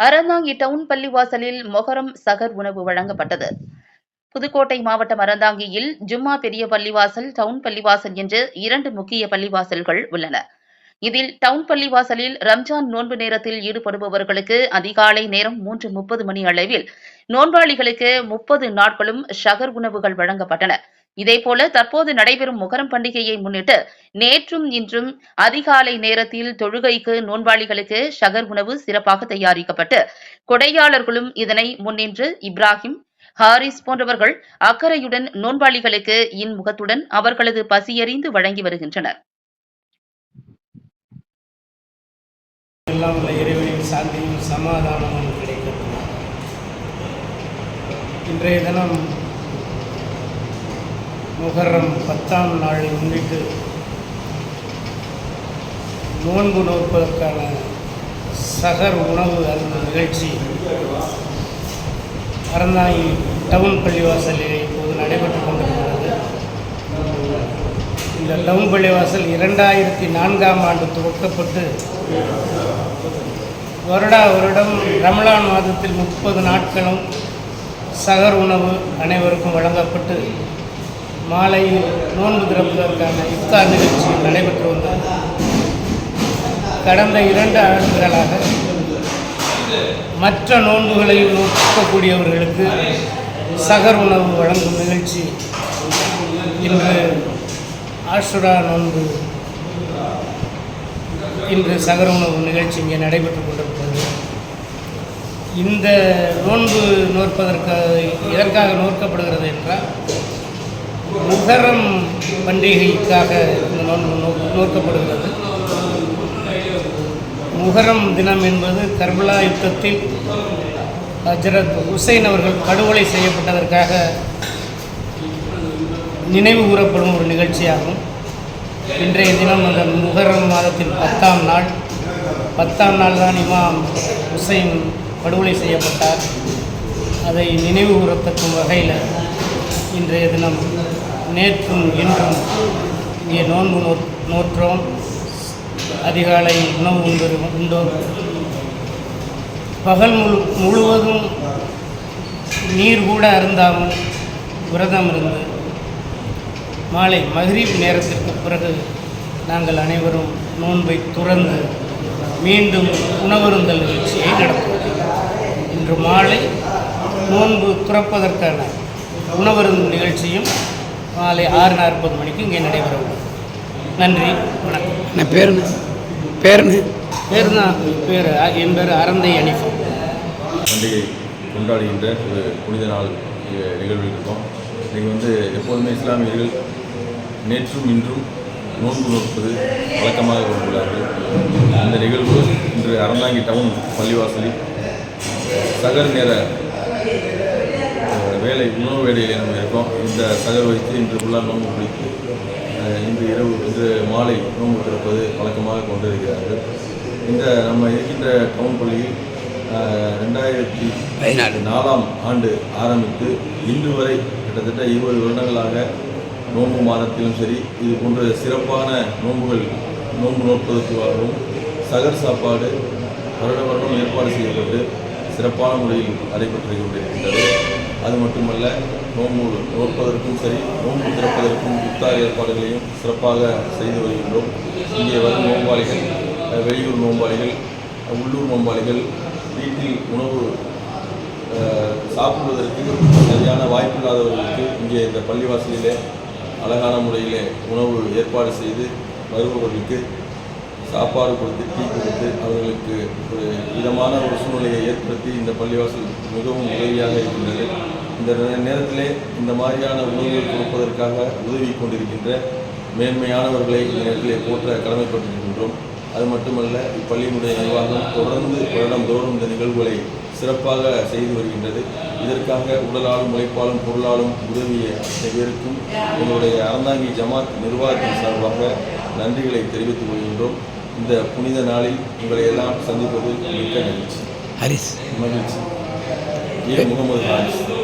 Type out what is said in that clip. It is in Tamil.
அறந்தாங்கி டவுன் பள்ளிவாசலில் மொஹரம் சகர் உணவு வழங்கப்பட்டது. புதுக்கோட்டை மாவட்டம் அறந்தாங்கியில் ஜும்மா பெரிய பள்ளிவாசல் டவுன் பள்ளிவாசல் என்று இரண்டு முக்கிய பள்ளிவாசல்கள் உள்ளன. இதில் டவுன் பள்ளிவாசலில் ரம்ஜான் நோன்பு நேரத்தில் ஈடுபடுபவர்களுக்கு அதிகாலை நேரம் மூன்று முப்பது மணி அளவில் நோன்பாளிகளுக்கு முப்பது நாட்களும் ஷகர் உணவுகள் வழங்கப்பட்டன. இதேபோல தற்போது நடைபெறும் முகரம் பண்டிகையை முன்னிட்டு நேற்றும் இன்றும் அதிகாலை நேரத்தில் தொழுகைக்கு நோன்பாளிகளுக்கு ஷகர் உணவு சிறப்பாக தயாரிக்கப்பட்டு கொடையாளர்களும் இதனை முன்னின்று இப்ராஹிம் ஹாரிஸ் போன்றவர்கள் அக்கறையுடன் நோன்பாளிகளுக்கு இன்முகத்துடன் அவர்களது பசியறிந்து வழங்கி வருகின்றனர். எல்லாம் உள்ள இறைவனின் சாந்தியும் சமாதானமும் இன்றைய தினம் முகர்ரம் பத்தாம் நாளை முன்னிட்டு நோன்பு நோற்பதற்கான சகர் உணவு அருந்த நிகழ்ச்சி. அறந்தாங்கி டவுன் பள்ளிவாசலில் இப்போது நடைபெற்றுக் கொண்டிருக்கிறது. இந்த டவுன் பள்ளிவாசல் இரண்டாயிரத்தி நான்காம் ஆண்டு துவக்கப்பட்டு வருடா வருடம் ரமலான் மாதத்தில் முப்பது நாட்களும் சகர் உணவு அனைவருக்கும் வழங்கப்பட்டு மாலையில் நோன்பு திறப்பதற்கான இஃப்தார் நிகழ்ச்சி நடைபெற்று வந்தது கடந்த இரண்டு ஆண்டுகளாக மற்ற நோன்புகளையும் நோக்கக்கூடியவர்களுக்கு சகர் உணவு வழங்கும் நிகழ்ச்சி. இன்று ஆஷுரா நோன்பு. இன்று சகர உணவு நிகழ்ச்சி இங்கே நடைபெற்றுக் கொண்டிருக்கிறது. இந்த நோன்பு நோற்பதற்காக எதற்காக நோக்கப்படுகிறது என்றால் முகரம் பண்டிகைக்காக நோ நோக்கப்படுகிறது. முகரம் தினம் என்பது கர்பலா யுத்தத்தில் ஹஜரத் ஹுசைன் அவர்கள் படுகொலை செய்யப்பட்டதற்காக நினைவு கூறப்படும் ஒரு நிகழ்ச்சியாகும். இன்றைய தினம் அந்த முகரம் மாதத்தின் பத்தாம் நாள். பத்தாம் நாள் தான் இமாம் ஹுசைன் படுகொலை செய்யப்பட்டார். அதை நினைவு கூறத்தக்கும் வகையில் இன்றைய தினம் நேற்றும் இன்றும் இங்கே நோன்பு நோ நோற்றோம். அதிகாலை உணவு உண்டு உண்டோம் பகல் முழு முழுவதும் நீர் கூட அருந்தாமல் விரதம் இருந்து மாலை மஹ்ரீப் நேரத்திற்கு பிறகு நாங்கள் அனைவரும் நோன்பை துறந்து மீண்டும் உணவருந்தல் நிகழ்ச்சியை நடத்துவோம் இன்று மாலை நோன்பு துறப்பதற்கான உணவருந்தும் நிகழ்ச்சியும் மாலை ஆறு நாற்பது மணிக்கு இங்கே நடைபெற உள்ளது. நன்றி வணக்கம். என்ன பேருண்ணே பேருண்ணே பேர் தான் பேர் என் பேர் அறந்தை அனிஃபா. பண்டிகை கொண்டாடுகின்ற ஒரு புனித நாள் இங்க நிகழ்வில் இருக்கோம். இன்றைக்கி வந்து எப்போதுமே இஸ்லாமியர்கள் நேற்றும் இன்றும் நோன்பு நோற்பது வழக்கமாக கொண்டுள்ளார்கள். அந்த நிகழ்வு இன்று அறந்தாங்கி டவுன் பள்ளிவாசலில் சகர் நேர வேலை உணவு வேலையில் நம்ம இருக்கோம். இந்த சகர் வைத்து இன்று ஃபுல்லாக நோன்பு பிடித்து இன்று இரவு இன்று மாலை நோன்பு திறப்பது வழக்கமாக கொண்டிருக்கிறார்கள். இந்த நம்ம இருக்கின்ற டவுன் பள்ளியில் ரெண்டாயிரத்தி பதினாலு. நாலாம் ஆண்டு ஆரம்பித்து இன்று வரை கிட்டத்தட்ட இருபது வருடங்களாக நோன்பு மாதத்திலும் சரி இது போன்ற சிறப்பான நோன்புகள் நோன்பு நோட்பதற்காகவும் சகர் சாப்பாடு வருட வருடம் ஏற்பாடு செய்யப்பட்டு சிறப்பான முறையில் நடைபெற்று கொண்டிருக்கின்றது. அது மட்டுமல்ல நோம்பு நோற்பதற்கும் சரி நோன்பு திறப்பதற்கும் இஃப்தார் ஏற்பாடுகளையும் சிறப்பாக செய்து வருகின்றோம். இங்கே வரும் நோம்பாளிகள் வெளியூர் நோம்பாளிகள் உள்ளூர் நோம்பாளிகள் வீட்டில் உணவு சாப்பிடுவதற்கு சரியான வாய்ப்பு இல்லாதவர்களுக்கு இங்கே இந்த பள்ளிவாசலிலே அழகான முறையிலே உணவு ஏற்பாடு செய்து வருபவர்களுக்கு சாப்பாடு கொடுத்து டீ கொடுத்து அவர்களுக்கு ஒரு விதமான ஒரு சூழ்நிலையை ஏற்படுத்தி இந்த பள்ளிவாசல் மிகவும் உதவியாக இருக்கின்றது. இந்த நேரத்திலே இந்த மாதிரியான உணவுகள் கொடுப்பதற்காக உதவி கொண்டிருக்கின்ற மேன்மையானவர்களை இந்த நேரத்திலே போற்ற கடமைப்பட்டிருக்கின்றோம். அது மட்டுமல்ல இப்பள்ளியினுடைய நிர்வாகம் தொடர்ந்து வருடந்தோறும் இந்த நிகழ்வுகளை சிறப்பாக செய்து வருகின்றது. இதற்காக உடலாலும் உழைப்பாலும் பொருளாலும் உதவிய அத்தனை பேருக்கும் எங்களுடைய அறந்தாங்கி ஜமாத் நிர்வாகத்தின் சார்பாக நன்றிகளை தெரிவித்துக் கொள்கின்றோம். இந்த புனித நாளில் உங்களை எல்லாம் சந்திப்பதில் மிக்க மகிழ்ச்சி ஹரிஸ். மகிழ்ச்சி. A Mohammed Harris?